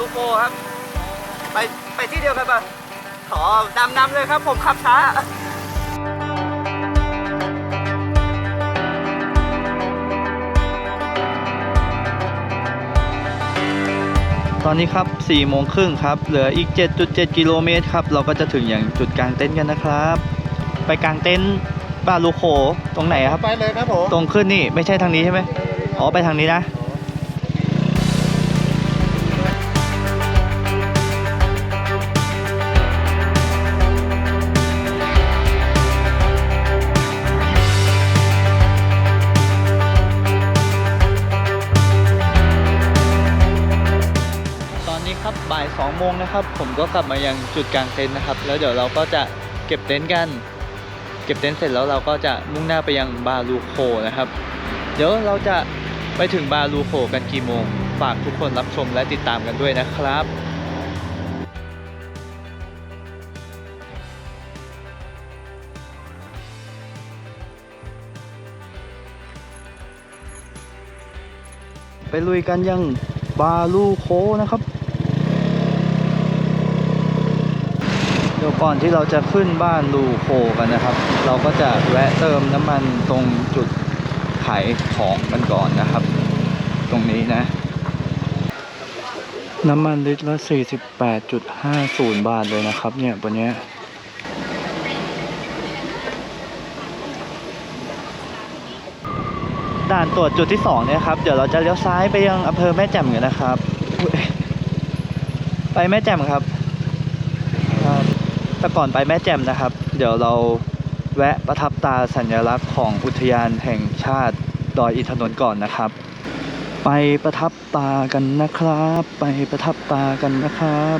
ลูโกครับ ไปไปที่เดียวกันปะขอนำนำเลยครับผมขับช้าตอนนี้ครับ4โมงครึ่งครับ เหลืออีก 7.7 กิโลเมตรครับ เราก็จะถึงอย่างจุดกลางเต็นท์กันนะครับ ไปกลางเต็นท์บาลูโคตรงไหนครับ ไปเลยครับผม ตรงขึ้นนี่ ไม่ใช่ทางนี้ใช่ไหม อ๋อ ไปทางนี้นะ นี้ครับบ่าย2โมงนะครับ ผมก็กลับมายังจุดกลางเต็นท์นะครับ แล้วเดี๋ยวเราก็จะเก็บเต็นท์กัน เก็บเต็นท์เสร็จแล้วเราก็จะมุ่งหน้าไปยังบาลูโคนะครับ เดี๋ยวเราจะไปถึงบาลูโคกันกี่โมง ฝากทุกคนรับชมและติดตามกันด้วยนะครับไปลุยกันยังบาลูโคนะครับ ดี๋ยวก่อนที่เราจะขึ้นบ้านลูโคกันนะครับ เราก็จะแวะเติมน้ำมันตรงจุดขายของกันก่อนนะครับ ตรงนี้นะ น้ำมันลิตรละ 48.50 บาทเลยนะครับ เนี่ยบนเนี้ยด่านตรวจจุดที่สองเนี่ยครับ เดี๋ยวเราจะเลี้ยวซ้ายไปยังอำเภอแม่แจ่มกันนะครับ ไปแม่แจ่มครับ แต่ก่อนไปแม่แจ่มนะครับ เดี๋ยวเราแวะประทับตาสัญลักษณ์ของอุทยานแห่งชาติดอยอินทนนท์ก่อนนะครับ ไปประทับตากันนะครับ ไปประทับตากันนะครับ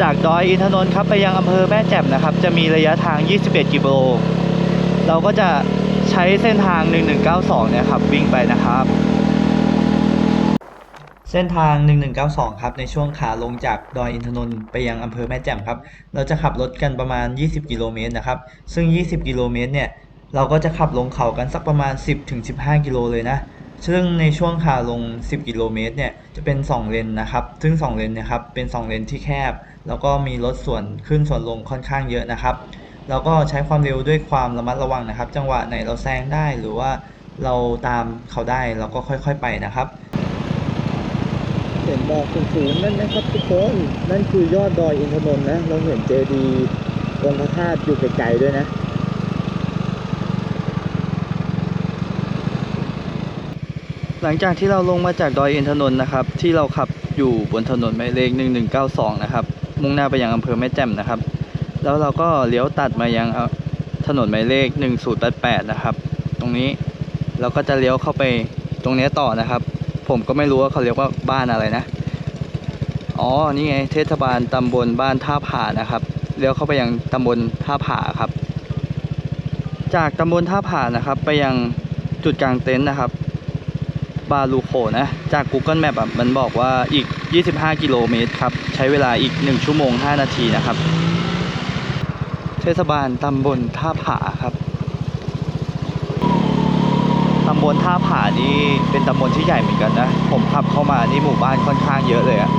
จากดอยอินทนนท์ครับไปยังอำเภอแม่แจ่มนะครับ จะมีระยะทาง 21 กิโล เราก็จะ ช้เส้นทาง 1192 เนี่ยครับ วิ่งไปนะครับ เส้นทาง 1192 ครับ ในช่วงขาลงจากดอยอินทนนท์ไปยังอำเภอแม่แจ่มครับ เราจะขับรถกันประมาณ 20 กิโลเมตรนะครับ ซึ่ง 20 กิโลเมตร เนี่ย เราก็จะขับลงเขากันสักประมาณ 10-15 กิโลเลยนะ ซึ่งในช่วงขาลง 10 กิโลเมตร เนี่ย จะเป็น 2 เลนนะครับ ซึ่ง 2 เลนนะครับ เป็น 2 เลนที่แคบ แล้วก็มีรถส่วนขึ้นส่วนลงค่อนข้างเยอะนะครับ แล้วก็ใช้ความเร็วด้วยความระมัดระวังนะครับ จังหวะไหนเราแซงได้หรือว่าเราตามเขาได้เราก็ค่อยๆไปนะครับเห็นบอกสูงๆนั่นนะครับทุกคนนั่นคือยอดดอยอินทนนท์นะเราเห็นเจดีย์องค์พระธาตุอยู่ไกลๆด้วยนะหลังจากที่เราลงมาจากดอยอินทนนท์นะครับ ที่เราขับอยู่บนถนนหมายเลข1192 นะครับ มุ่งหน้าไปยังอำเภอแม่แจ่มนะครับ แล้วเราก็เลี้ยวตัดมายังถนนหมายเลข 1088 นะครับ ตรงนี้เราก็จะเลี้ยวเข้าไปตรงนี้ต่อนะครับ ผมก็ไม่รู้ว่าเขาเรียกว่าบ้านอะไรนะ อ๋อ นี่ไง เทศบาลตำบลบ้านท่าผานะครับ เลี้ยวเข้าไปยังตำบลท่าผาครับ จากตำบลท่าผานะครับ ไปยังจุดกลางเต็นท์นะครับ บาลูโคนะ จาก Google Map อะมันบอกว่าอีก 25 กิโลเมตรครับ ใช้เวลาอีก 1 ชั่วโมง 5 นาทีนะครับ ทศบาลตำบลท่าผาครับ ตำบลท่าผานี่เป็นตำบลที่ใหญ่เหมือนกันนะ ผมขับเข้ามานี่หมู่บ้านค่อนข้างเยอะเลยอะ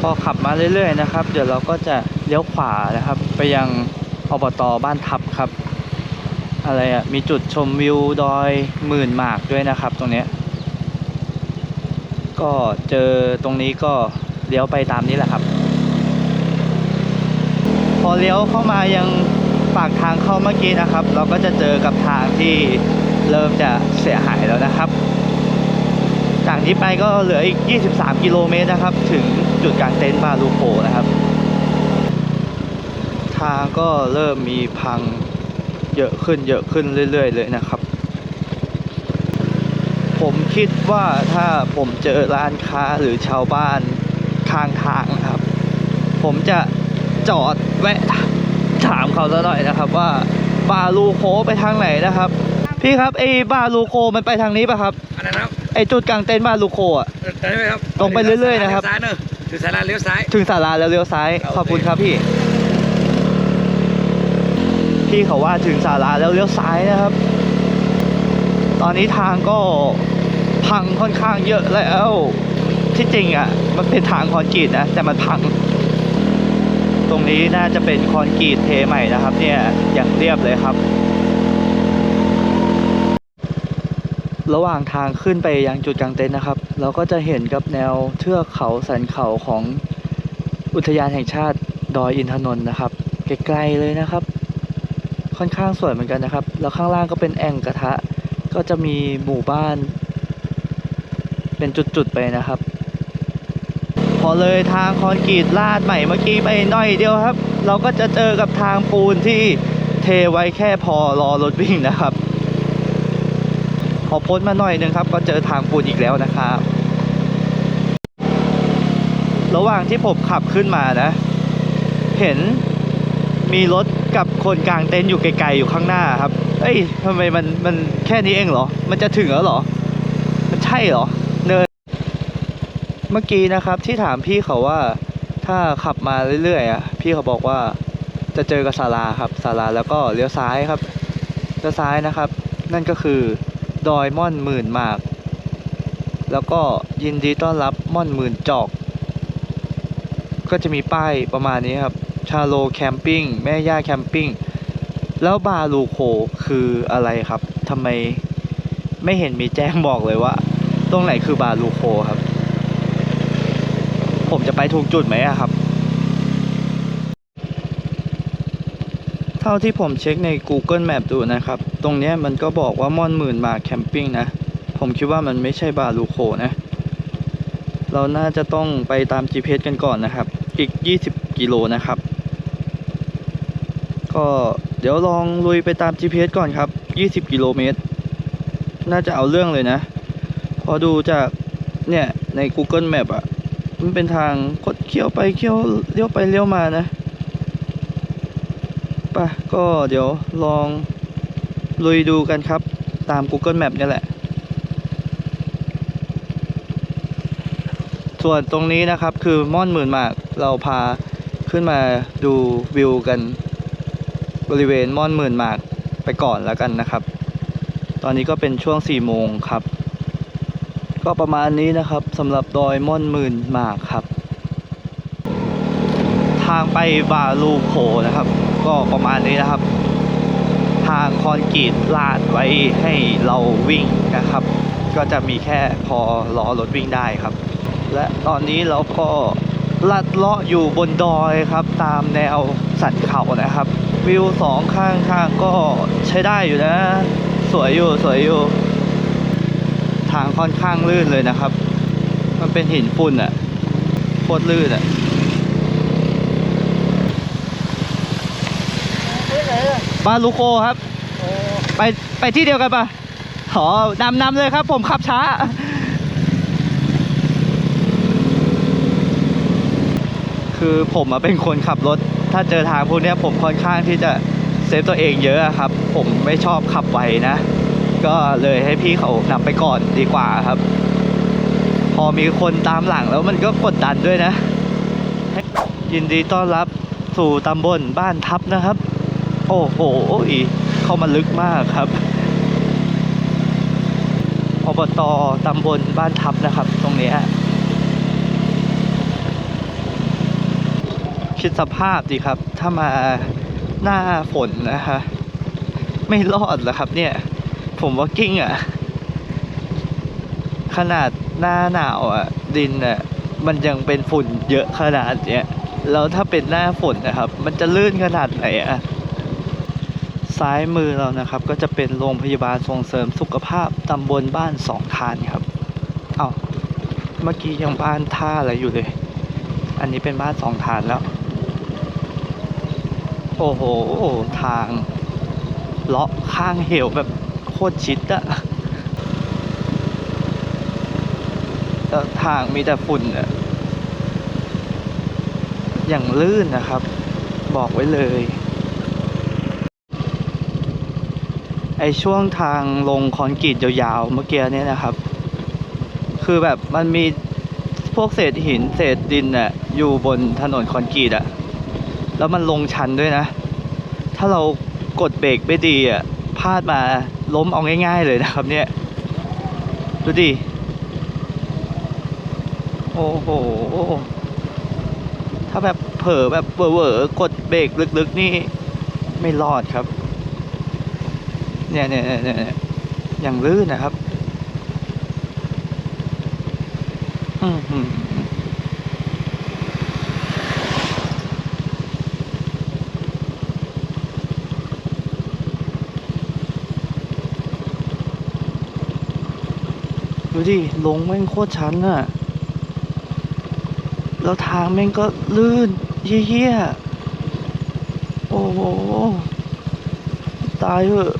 พอขับมาเรื่อยๆนะครับ เดี๋ยวเราก็จะเลี้ยวขวานะครับ ไปยังอบตบ้านทับครับ อะไรอะมีจุดชมวิวดอยหมื่นหมากด้วยนะครับ ตรงเนี้ยก็เจอตรงนี้ก็เลี้ยวไปตามนี้แหละครับ อเลี้ยวเข้ามายังปากทางเข้าเมื่อกี้นะครับ เราก็จะเจอกับทางที่เริ่มจะเสียหายแล้วนะครับจากนี้ไปก็เหลืออีก 23 กิโลเมตรนะครับ ถึงจุดกลางเต็นท์บาลูโคนะครับ ทางก็เริ่มมีพังเยอะขึ้นเยอะขึ้นเรื่อย ๆ เลยนะครับ ผมคิดว่าถ้าผมเจอร้านค้าหรือชาวบ้านข้างทางนะครับ ผมจะ จอดแวะถามเขาซะหน่อยนะครับว่าบาลูโคไปทางไหนนะครับ พี่ครับไอ้บาลูโคมันไปทางนี้ป่ะครับอะไรนะครับไอ้จุดกลางเต็นท์บาลูโคอะได้ไหมครับตรงไปเรื่อยๆนะครับซ้ายเนอะถึงสาราเลี้ยวซ้ายถึงศาลาแล้วเลี้ยวซ้ายโอเคขอบคุณครับพี่ พี่เขาว่าถึงศาลาแล้วเลี้ยวซ้ายนะครับ ตอนนี้ทางก็พังค่อนข้างเยอะแล้วที่จริงอะ มันเป็นทางคอนกรีตนะแต่มันพัง ตรงนี้น่าจะเป็นคอนกรีตเทใหม่นะครับ เนี่ยอย่างเรียบเลยครับ ระหว่างทางขึ้นไปยังจุดกลางเต็นท์นะครับ เราก็จะเห็นกับแนวเทือกเขาสันเขาของอุทยานแห่งชาติดอยอินทนนท์นะครับไกลๆเลยนะครับ ค่อนข้างสวยเหมือนกันนะครับ แล้วข้างล่างก็เป็นแอ่งกระทะ ก็จะมีหมู่บ้าน เป็นจุดๆไปนะครับ เลยทางคอนกรีตลาดใหม่เมื่อกี้ไปหน่อยเดียวครับ เราก็จะเจอกับทางปูนที่เทไว้แค่พอรอรถวิ่งนะครับ พอพ้นมาหน่อยหนึงครับ ก็เจอทางปูนอีกแล้วนะครับ ระหว่างที่ผมขับขึ้นมานะ เห็นมีรถกับคนกลางเต็นท์อยู่ไกลๆอยู่ข้างหน้าครับ เอ้ยทำไมมันมันแค่นี้เองเหรอ มันจะถึงแล้วเหรอ มันใช่เหรอ มื่อกี้นะครับที่ถามพี่เขาว่าถ้าขับมาเรื่อยๆอะพี่เขาบอกว่าจะเจอกับศาลาครับศาลาแล้วก็เลี้ยวซ้ายครับเลี้ยวซ้ายนะครับ นั่นก็คือดอยม่อนหมื่นหมาก แล้วก็ยินดีต้อนรับม่อนหมื่นจอก ก็จะมีป้ายประมาณนี้ครับชาโลแคมปิ้งแม่ย่าแคมปิ้งแล้วบาลูโคคืออะไรครับทำไมไม่เห็นมีแจ้งบอกเลยว่า ตรงไหนคือบาลูโคครับ ผมจะไปถูกจุดไหมครับ เท่าที่ผมเช็คใน Google Map ดูนะครับ ตรงนี้มันก็บอกว่าม่อนหมื่นมาแคมปิ้งนะ ผมคิดว่ามันไม่ใช่บาลูโคนะ เราน่าจะต้องไปตาม GPS กันก่อนนะครับ อีก 20 กิโลนะครับ ก็เดี๋ยวลองลุยไปตาม GPS ก่อนครับ 20 กิโลเมตร น่าจะเอาเรื่องเลยนะ พอดูจากเนี่ยใน Google Map อะ มันเป็นทางคดเคี้ยวไปเคี้ยวเลี้ยวไปเลี้ยวมานะป่ะก็เดี๋ยวลองลุยดูกันครับ ตาม Google Map เนี่ยแหละ ส่วนตรงนี้นะครับคือม่อนหมื่นหมากเราพาขึ้นมาดูวิวกัน บริเวณม่อนหมื่นหมากไปก่อนแล้วกันนะครับ ตอนนี้ก็เป็นช่วง4โมงครับ ก็ประมาณนี้นะครับสำหรับดอยม่อนหมื่นหมากครับ ทางไปบาลูโคนะครับ ก็ประมาณนี้นะครับ ทางคอนกรีตลาดไว้ให้เราวิ่งนะครับ ก็จะมีแค่พอล้อรถวิ่งได้ครับ และตอนนี้เราก็ลัดเลาะอยู่บนดอยครับ ตามแนวสันเขานะครับ วิวสองข้างๆางก็ใช้ได้อยู่นะ สวยอยู่สวยอยู่ ทางค่อนข้างลื่นเลยนะครับ มันเป็นหินฝุ่นอะโคตรลื่นอะบ้าลูโคครับ ไปไปที่เดียวกันปะอ๋อนำนำเลยครับ ผมขับช้า คือผมอะเป็นคนขับรถ ถ้าเจอทางพวกนี้ผมค่อนข้างที่จะเซฟตัวเองเยอะอะครับ ผมไม่ชอบขับไวนะ ก็เลยให้พี่เขานำไปก่อนดีกว่าครับ พอมีคนตามหลังแล้วมันก็กดดันด้วยนะ ยินดีต้อนรับสู่ตำบลบ้านทับนะครับ โอ้โหอีเข้ามาลึกมากครับอบตตำบลบ้านทับนะครับ ตรงเนี้ยคิดสภาพดีครับ ถ้ามาหน้าฝนนะคะ ไม่รอดแล้วครับเนี่ย ผมว่ากิ้งอะ ขนาดหน้าหนาวอะ ดินอะ มันยังเป็นฝุ่นเยอะขนาดเนี้ยแล้วถ้าเป็นหน้าฝนนะครับ มันจะลื่นขนาดไหนอะซ้ายมือเรานะครับ ก็จะเป็นโรงพยาบาลส่งเสริมสุขภาพตำบลบ้านสองทานครับเอา้าเมื่อกี้ยังบ้านท่าอะไรอยู่เลย อันนี้เป็นบ้านสองทานแล้ว โอ้โหทางเลาะข้างเหวแบบ โคตรชิดอะแล้วทางมีแต่ฝุ่นอะอย่างลื่นนะครับ บอกไว้เลย ไอช่วงทางลงคอนกรีตยาวๆ เมื่อกี้เนี่ยนะครับ คือแบบมันมีพวกเศษหินเศษดินอะอยู่บนถนนคอนกรีตอะแล้วมันลงชันด้วยนะ ถ้าเรากดเบรกไม่ดีอะพลาดมา ล้มเอาง่ายๆเลยนะครับเนี่ย ดูดิ โอ้โห ถ้าแบบเผลอแบบเวอร์กดเบรกลึกๆนี่ไม่รอดครับ เนี่ยเนี่ยเนี่ยอย่างลื่นนะครับ อือ ดูดิลงแม่งโคตรชันอะแล้วทางแม่งก็ลื่นเยี่ยๆโอ้โห ตายเถอะ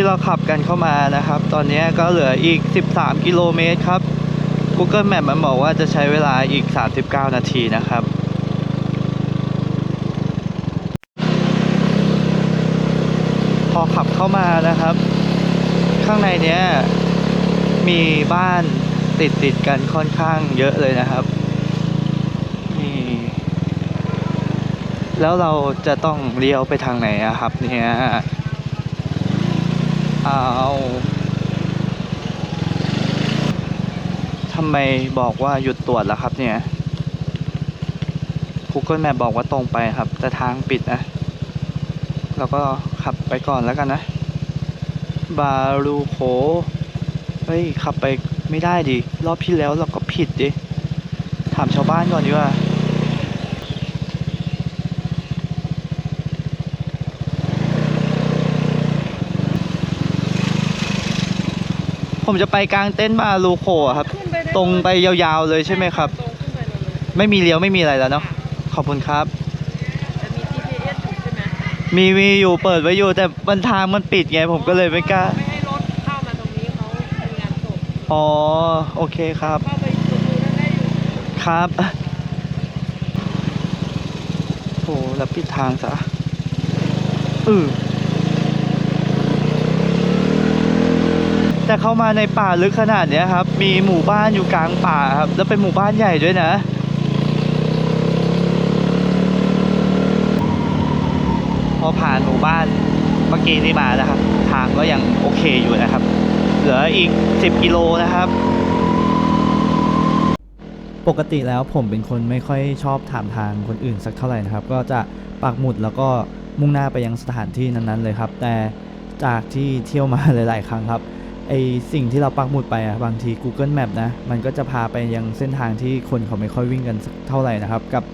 ที่เราขับกันเข้ามานะครับ ตอนนี้ก็เหลืออีก 13 กิโลเมตรครับ Google Map มันบอกว่าจะใช้เวลาอีก 39 นาทีนะครับพอขับเข้ามานะครับ ข้างในเนี้ยมีบ้านติดติดกันค่อนข้างเยอะเลยนะครับนี่แล้วเราจะต้องเลี้ยวไปทางไหนอะครับเนี่ย เอาทำไมบอกว่าหยุดตรวจล่ะครับเนี่ย Google Map บอกว่าตรงไปครับ แต่ทางปิดนะ เราก็ขับไปก่อนแล้วกันนะ บารูโค เฮ้ย ขับไปไม่ได้ดิ รอบที่แล้วเราก็ผิดดิ ถามชาวบ้านก่อนดีกว่า ผมจะไปกลางเต็นท์บารูโคอะครับขึ้นไปได้ตรงไปยาวๆเลยใช่ไหมครับตรงขึ้นไปเลยไม่มีเลี้ยวไม่มีอะไรแล้วเนาะขอบคุณครับจะมี GPS อยู่ใช่ไหมมีมีอยู่เปิดไว้อยู่แต่มันทางมันปิดไงผมก็เลยไม่กล้าไม่ให้รถเข้ามาตรงนี้เขาทำงานศพอ๋อโอเคครับเข้าไปดูนั่นได้อยู่ครับโอ้แล้วปิดทางซะอือ แต่เข้ามาในป่าลึกขนาดเนี้ยครับ มีหมู่บ้านอยู่กลางป่าครับ แล้วเป็นหมู่บ้านใหญ่ด้วยนะพอผ่านหมู่บ้านเมื่อกี้นี่มานะครับ ทางก็ยังโอเคอยู่นะครับ เหลืออีก 10 กิโลนะครับ ปกติแล้วผมเป็นคนไม่ค่อยชอบถามทางคนอื่นสักเท่าไหร่นะครับ ก็จะปักหมุดแล้วก็มุ่งหน้าไปยังสถานที่นั้นๆเลยครับ แต่จากที่เที่ยวมาหลาย ๆ ครั้งครับ ไอสิ่งที่เราปักหมุดไปอะบางที Google Map นะ มันก็จะพาไปยังเส้นทางที่คนเขาไม่ค่อยวิ่งกันสักเท่าไหร่นะครับ กับ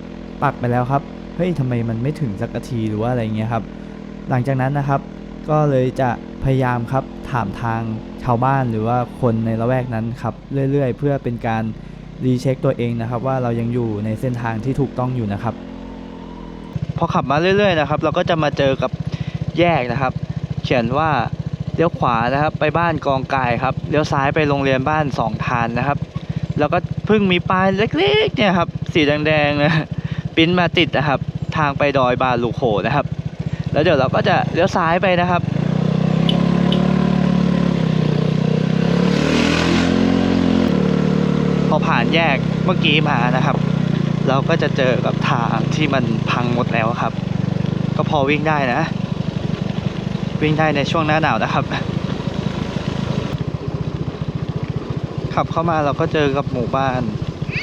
ปักไปแล้วครับ เฮ้ยทำไมมันไม่ถึงสักทีหรือว่าอะไรเงี้ยครับ หลังจากนั้นนะครับ ก็เลยจะพยายามครับถามทางชาวบ้านหรือว่าคนในละแวกนั้นครับเรื่อยๆ เพื่อเป็นการรีเช็คตัวเองนะครับ ว่าเรายังอยู่ในเส้นทางที่ถูกต้องอยู่นะครับ พอขับมาเรื่อยๆนะครับ เราก็จะมาเจอกับแยกนะครับ เขียนว่า เลี้ยวขวานะครับ ไปบ้านกองกายครับเลี้ยวซ้ายไปโรงเรียนบ้านสองทานนะครับ แล้วก็เพิ่งมีป้ายเล็กๆเนี่ยครับสีแดงๆนะปิ้นมาติดนะครับ ทางไปดอยบาลูโขนะครับ แล้วเดี๋ยวเราก็จะเลี้ยวซ้ายไปนะครับพอผ่านแยกเมื่อกี้มานะครับ เราก็จะเจอกับทางที่มันพังหมดแล้วครับ ก็พอวิ่งได้นะ วิ่งได้ในช่วงหน้าหนาวนะครับ ขับเข้ามาเราก็เจอกับหมู่บ้าน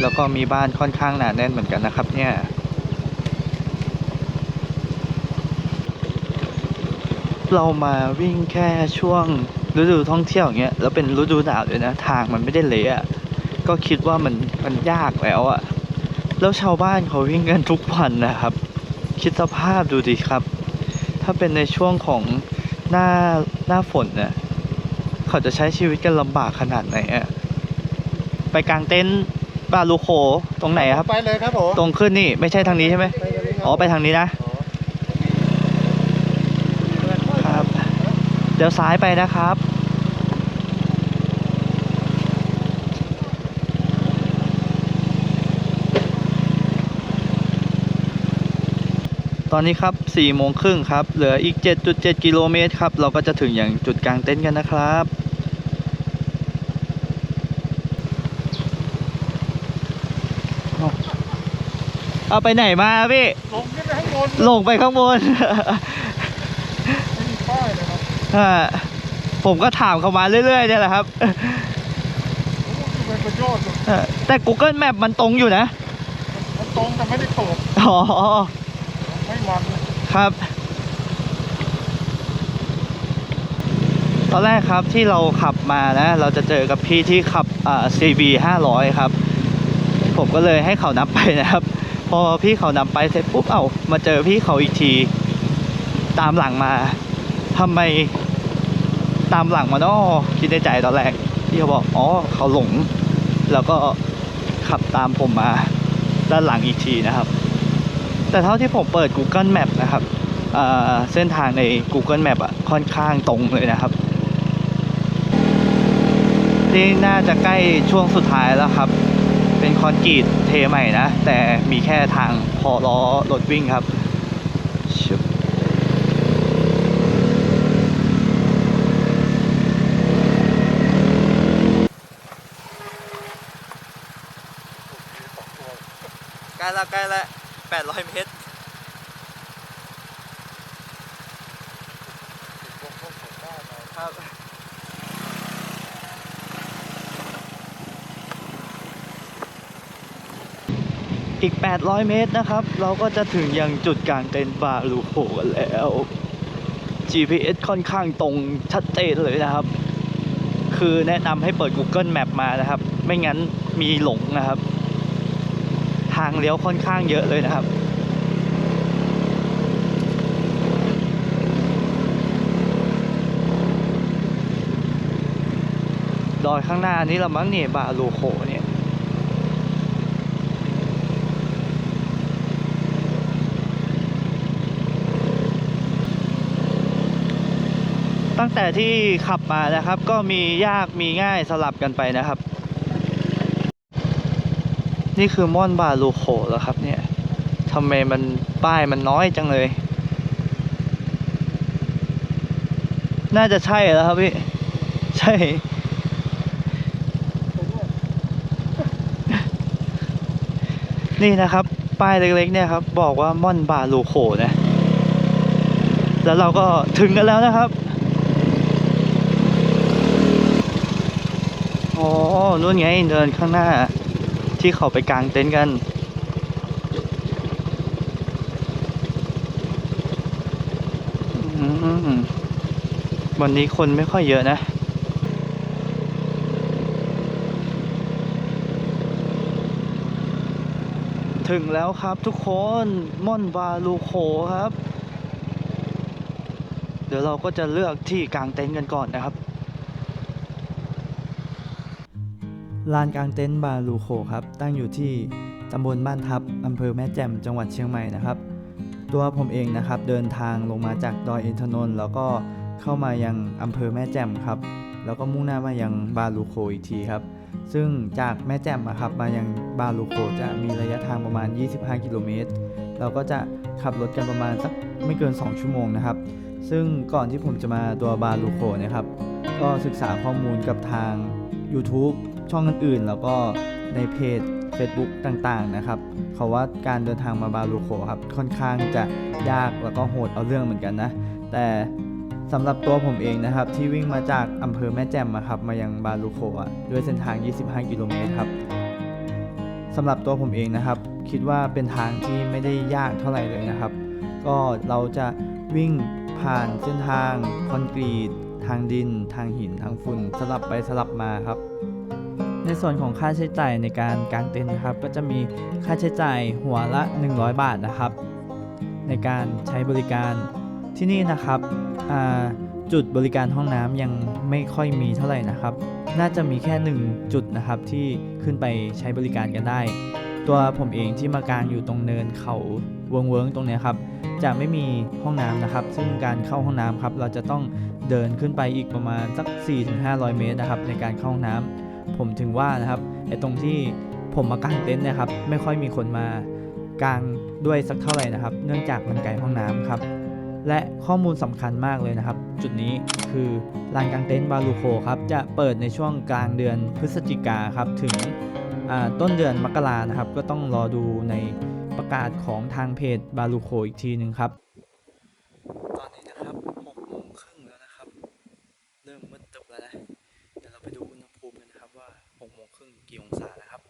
แล้วก็มีบ้านค่อนข้างหนาแน่นเหมือนกันนะครับ เนี่ยเรามาวิ่งแค่ช่วงฤดูท่องเที่ยวอย่างเงี้ยแล้วเป็นฤดูหนาวด้วยนะทางมันไม่ได้เละอะก็คิดว่ามันมันยากแล้วอะแล้วชาวบ้านเขาวิ่งกันทุกวันนะครับ คิดสภาพดูดิครับ ถ้าเป็นในช่วงของ หน้าหน้าฝนเนี่ยเขาจะใช้ชีวิตกันลำบากขนาดไหนอะไปกลางเต็นท์บาลูโคตรงไหนอะครับ ไปเลยครับผมตรงขึ้นนี่ไม่ใช่ทางนี้ใช่ไหมไปเลยครับอ๋อไปทางนี้นะครับเดี๋ยวซ้ายไปนะครับ ตอนนี้ครับ4โมงครึ่งครับ เหลืออีก 7.7 กิโลเมตรครับ เราก็จะถึงอย่างจุดกลางเต็นท์กันนะครับเอาเอาไปไหนมาพี่ ลงขึ้นไปข้างบน ลงไปข้างบนไม่มีป้ายเลยครับอ่าผมก็ถามเขามาเรื่อยๆเนี่ยแหละครับโอ้โหเป็นประโยชน์สุดเออแต่ Google Map มันตรงอยู่นะ มันตรงแต่ไม่ได้เปิดอ๋อ ไม่มัน ครับ ตอนแรกครับที่เราขับมานะ เราจะเจอกับพี่ที่ขับอ่า CB 500 ครับ ผมก็เลยให้เขานับไปนะครับ พอพี่เขานำไปเสร็จปุ๊บเอ้ามาเจอพี่เขาอีกที ตามหลังมาทำไมตามหลังมาเนาะคิดในใจตอนแรกพี่เขาบอกอ๋อเขาหลง แล้วก็ขับตามผมมา ด้านหลังอีกทีนะครับ แต่เท่าที่ผมเปิด Google Map นะครับเส้นทางใน Google Map อะค่อนข้างตรงเลยนะครับ ที่น่าจะใกล้ช่วงสุดท้ายแล้วครับ เป็นคอนกรีตเทใหม่นะ แต่มีแค่ทางพอล้อรถวิ่งครับชึบใกล้ละใกล้ละ800 เมตรครับ อีก 800 เมตรนะครับ เราก็จะถึงยังจุดกลางเต็นท์บาลูโคกันแล้ว GPS ค่อนข้างตรงชัดเจนเลยนะครับ คือแนะนำให้เปิด Google Map มานะครับ ไม่งั้นมีหลงนะครับ ทางเลี้ยวค่อนข้างเยอะเลยนะครับดอยข้างหน้านี้ละมั้งเนี่ยบาลูโคเนี่ย แต่ที่ขับมานะครับ ก็มียากมีง่ายสลับกันไปนะครับ นี่คือม่อนบาลูโคแล้วครับเนี่ยทำไมมันป้ายมันน้อยจังเลย น่าจะใช่แล้วครับพี่ ใช่ นี่นะครับ ป้ายเล็กๆเนี่ยครับ บอกว่าม่อนบาลูโคนะ แล้วเราก็ถึงกันแล้วนะครับ อ๋อ นู่นไงเดินข้างหน้า ที่เขาไปกางเต็นท์กัน วันนี้คนไม่ค่อยเยอะนะถึงแล้วครับทุกคนม่อนบาลูโคครับ เดี๋ยวเราก็จะเลือกที่กางเต็นท์กันก่อนนะครับ ลานกลางเต็นท์บาลูโคครับตั้งอยู่ที่ตำบลบ้านทับอำเภอแม่แจ่มจังหวัดเชียงใหม่นะครับ ตัวผมเองนะครับเดินทางลงมาจากดอยอินทนนท์แล้วก็เข้ามายังอำเภอแม่แจ่มครับ แล้วก็มุ่งหน้ามายังบาลูโคอีกทีครับ ซึ่งจากแม่แจ่มอะครับมายังบาลูโคจะมีระยะทางประมาณ 25 กิโลเมตรเราก็จะขับรถกันประมาณสักไม่เกิน 2 ชั่วโมงนะครับ ซึ่งก่อนที่ผมจะมาตัวบาลูโคนะครับ ก็ศึกษาข้อมูลกับทาง YouTube ช่องอื่นๆ แล้วก็ในเพจ Facebook ต่างๆนะครับเขาว่าการเดินทางมาบาลูโคครับค่อนข้างจะยากแล้วก็โหดเอาเรื่องเหมือนกันนะ แต่สำหรับตัวผมเองนะครับ ที่วิ่งมาจากอำเภอแม่แจ่มอะครับมายังบาลูโคอะด้วยเส้นทาง 25 กิโลเมตรครับสำหรับตัวผมเองนะครับ คิดว่าเป็นทางที่ไม่ได้ยากเท่าไหร่เลยนะครับ ก็เราจะวิ่งผ่านเส้นทางคอนกรีต ทางดิน ทางหิน ทางฝุ่น สลับไปสลับมาครับ ในส่วนของค่าใช้จ่ายในการกางเต็นท์นะครับ ก็จะมีค่าใช้จ่ายหัวละ 100 บาทนะครับ ในการใช้บริการที่นี่นะครับจุดบริการห้องน้ำยังไม่ค่อยมีเท่าไหร่นะครับ น่าจะมีแค่หนึ่งจุดนะครับที่ขึ้นไปใช้บริการกันได้ ตัวผมเองที่มากางอยู่ตรงเนินเขาเวิงเวิงๆตรงนี้ครับจะไม่มีห้องน้ำนะครับ ซึ่งการเข้าห้องน้ำครับเราจะต้องเดินขึ้นไปอีกประมาณสัก 4-500 เมตรนะครับในการเข้าห้องน้ำ ผมถึงว่านะครับไอ้ตรงที่ผมมากางเต็นท์นะครับ ไม่ค่อยมีคนมากางด้วยสักเท่าไหร่นะครับ เนื่องจากมันไกลห้องน้ำครับ และข้อมูลสำคัญมากเลยนะครับ จุดนี้คือลานกางเต็นท์บาลูโคครับจะเปิดในช่วงกลางเดือนพฤศจิกาครับถึงต้นเดือนมกรานะครับ ก็ต้องรอดูในประกาศของทางเพจบาลูโคอีกทีหนึ่งครับ ตอนนี้นะครับ6โมงครึ่งแล้วนะครับ เริ่มมืดตึบแล้วนะ เดี๋ยวเราไปดูอุณหภูมิกันนะครับว่า6โมงครึ่งกี่องศานะครับ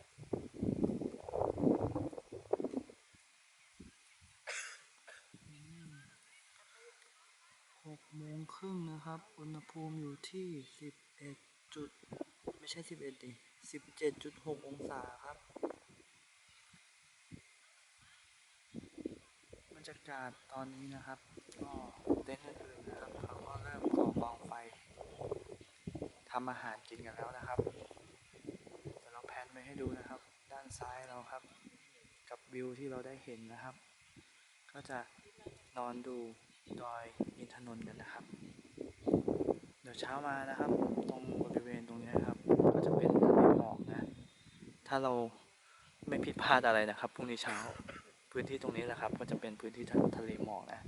หกโมงครึ่ง นะครับ อุณหภูมิอยู่ที่สิบเอ็ดจุด ไม่ใช่สิบเอ็ดดิสิบเจ็ดจุดหกองศาครับ บรรยากาศตอนนี้นะครับ ก็เต็นท์อื่นๆนะครับเขาก็เริ่มก่อกองไฟทำอาหารกินกันแล้วนะครับเดี๋ยวเราแพนไปให้ดูนะครับ ด้านซ้ายเราครับ กับวิวที่เราได้เห็นนะครับ ก็จะนอนดูดอยอินทนนท์กันนะครับ เดี๋ยวเช้ามานะครับ ตรงบริเวณตรงนี้ครับ ก็จะเป็นทะเลหมอกนะ ถ้าเราไม่ผิดพลาดอะไรนะครับพรุ่งนี้เช้าพื้นที่ตรงนี้แหละครับ ก็จะเป็นพื้นที่ทะเลหมอกนะ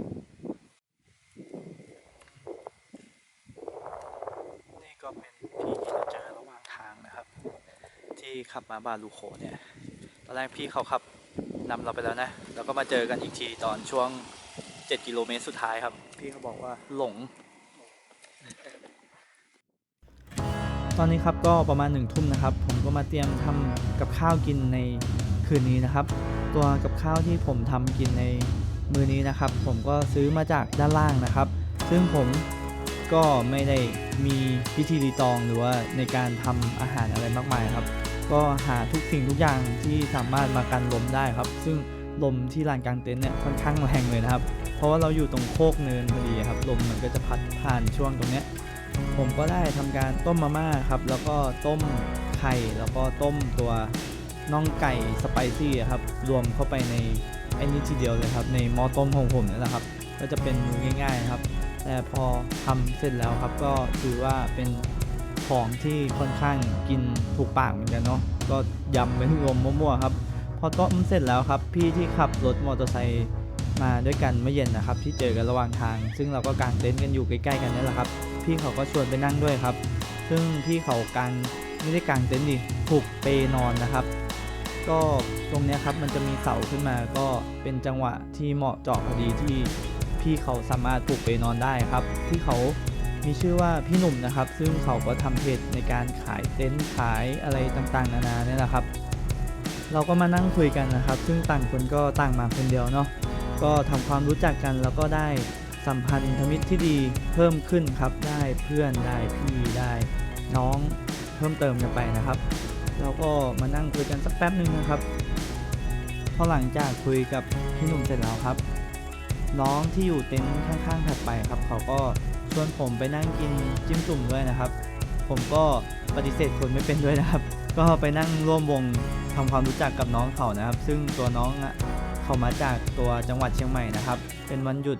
นี่ก็เป็นพี่ที่เราเจอระหว่างทางนะครับ ที่ขับมาบาลูโคเนี่ยตอนแรกพี่เขาขับนำเราไปแล้วนะ แล้วก็มาเจอกันอีกทีตอนช่วง 7 กิโลเมตรสุดท้ายครับ พี่เขาบอกว่าหลง ตอนนี้ครับก็ประมาณหนึ่งทุ่มนะครับ ผมก็มาเตรียมทำกับข้าวกินในคืนนี้นะครับ ตัวกับข้าวที่ผมทำกินในมือนี้นะครับ ผมก็ซื้อมาจากด้านล่างนะครับ ซึ่งผมก็ไม่ได้มีพิธีรีตองหรือว่าในการทำอาหารอะไรมากมายครับ ก็หาทุกสิ่งทุกอย่างที่สามารถมากันลมได้ครับ ซึ่งลมที่ลานกลางเต็นท์เนี่ยค่อนข้างแรงเลยนะครับ เพราะว่าเราอยู่ตรงโคกเนินพอดีครับ ลมมันก็จะพัดผ่านช่วงตรงเนี้ย ผมก็ได้ทำการต้มมาม่าครับ แล้วก็ต้มไข่ แล้วก็ต้มตัวน่องไก่สไปซี่ครับ รวมเข้าไปในไอ้นี่ทีเดียวเลยครับ ในหม้อต้มของผมนี่แหละครับ ก็จะเป็นมือง่ายๆครับ แต่พอทำเสร็จแล้วครับ ก็ถือว่าเป็นของที่ค่อนข้างกินถูกปากเหมือนกันเนาะ ก็ยำเป็นรวมมั่วๆครับ พอต้มเสร็จแล้วครับ พี่ที่ขับรถมอเตอร์ไซค์มาด้วยกันเมื่อเย็นนะครับ ที่เจอกันระหว่างทาง ซึ่งเราก็กางเต็นท์กันอยู่ใกล้ๆกันนี่แหละครับ พี่เขาก็ชวนไปนั่งด้วยครับ ซึ่งพี่เขากางไม่ได้กางเต็นท์ดิผูกเปนอนนะครับ ก็ตรงนี้ครับมันจะมีเสาขึ้นมาก็เป็นจังหวะที่เหมาะเจาะพอดีที่พี่เขาสามารถผูกเปนอนได้ครับ ที่เขามีชื่อว่าพี่หนุ่มนะครับ ซึ่งเขาก็ทำเพจในการขายเต็นท์ขายอะไรต่างๆ นานาเนี่ยแหละครับ เราก็มานั่งคุยกันนะครับ ซึ่งต่างคนก็ต่างมาคนเดียวเนาะก็ทำความรู้จักกันแล้วก็ได้ สัมพันธมิตรที่ดีเพิ่มขึ้นครับได้เพื่อนได้พี่ได้น้องเพิ่มเติมกันไปนะครับเราก็มานั่งคุยกันสักแป๊บหนึ่งนะครับพอหลังจากคุยกับพี่หนุ่มเสร็จแล้วครับ น้องที่อยู่เต็นท์ข้างๆถัดไปครับ เขาก็ชวนผมไปนั่งกินจิ้มจุ่มด้วยนะครับ ผมก็ปฏิเสธคนไม่เป็นด้วยนะครับ ก็ไปนั่งร่วมวงทำความรู้จักกับน้องเขานะครับ ซึ่งตัวน้องอะเขามาจากตัวจังหวัดเชียงใหม่นะครับ เป็นวันหยุด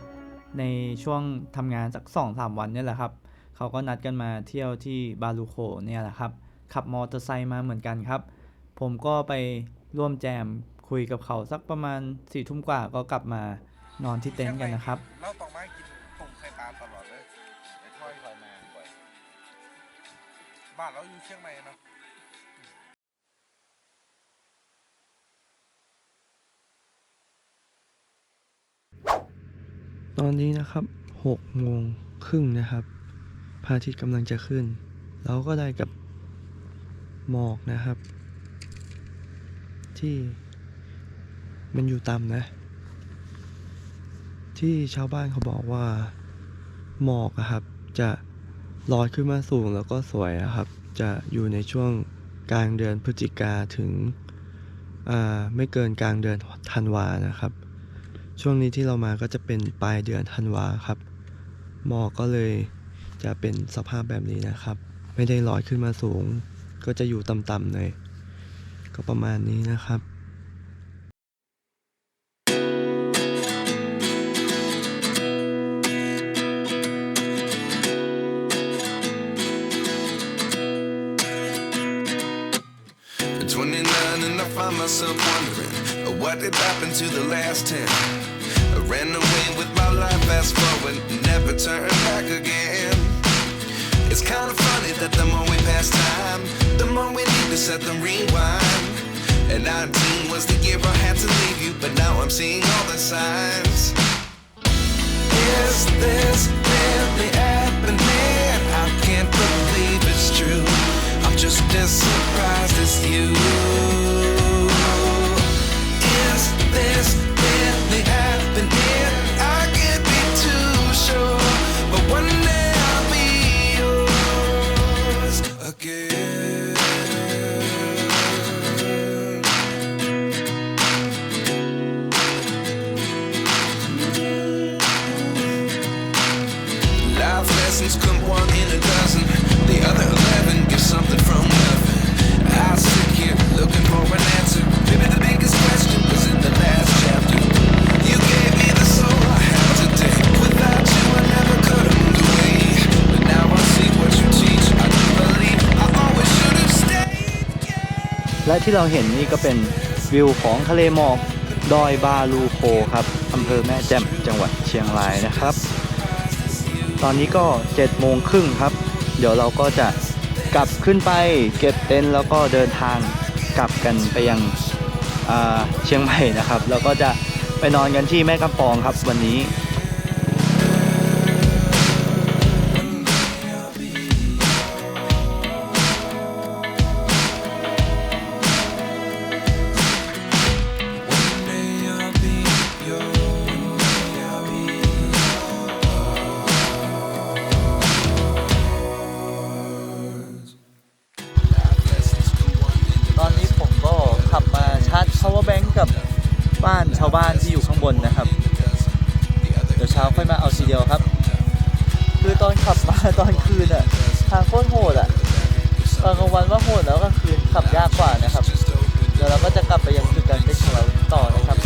ในช่วงทำงานสัก2อสวันเนี่ยแหละครับ เขาก็นัดกันมาเที่ยวที่บาลูโคเนี่ยแหละครับ ขับมอเตอร์ไซค์มาเหมือนกันครับ ผมก็ไปร่วมแจมคุยกับเขาสักประมาณ4ี่ทุ่มกว่าก็กลับมานอนที่เต็นท์กันนะครับ เราต้องมากินต้มไข่ปลาตลอดเลยไอ้ถ้อยคอยมาบ่อย บ้านเราอยู่เชียงใหม่เนาะ ตอนนี้นะครับ6โมงครึ่งนะครับพระอาทิตย์กำลังจะขึ้น เราก็ได้กับหมอกนะครับ ที่มันอยู่ต่ำนะ ที่ชาวบ้านเขาบอกว่าหมอกอะครับ จะลอยขึ้นมาสูงแล้วก็สวยอะครับ จะอยู่ในช่วงกลางเดือนพฤศจิกาถึงไม่เกินกลางเดือนธันวานะครับ ช่วงนี้ที่เรามาก็จะเป็นปลายเดือนธันวาครับ หมอกก็เลยจะเป็นสภาพแบบนี้นะครับ ไม่ได้ลอยขึ้นมาสูง ก็จะอยู่ต่ำๆเลยก็ประมาณนี้นะครับ you. ที่เราเห็นนี่ก็เป็นวิวของทะเลหมอกดอยบาลูโคครับอำเภอแม่แจ่มจังหวัดเชียงรายนะครับ ตอนนี้ก็7โมงครึ่งครับ เดี๋ยวเราก็จะกลับขึ้นไปเก็บเต็นท์แล้วก็เดินทางกลับกันไปยังเชียงใหม่นะครับ แล้วก็จะไปนอนกันที่แม่กำปองครับวันนี้ อนว่าโหดแล้วก็คืนขับยากกว่านะครับ เดี๋ยวเราก็จะกลับไปยังจุดการเด็กของเราต่อนะครับ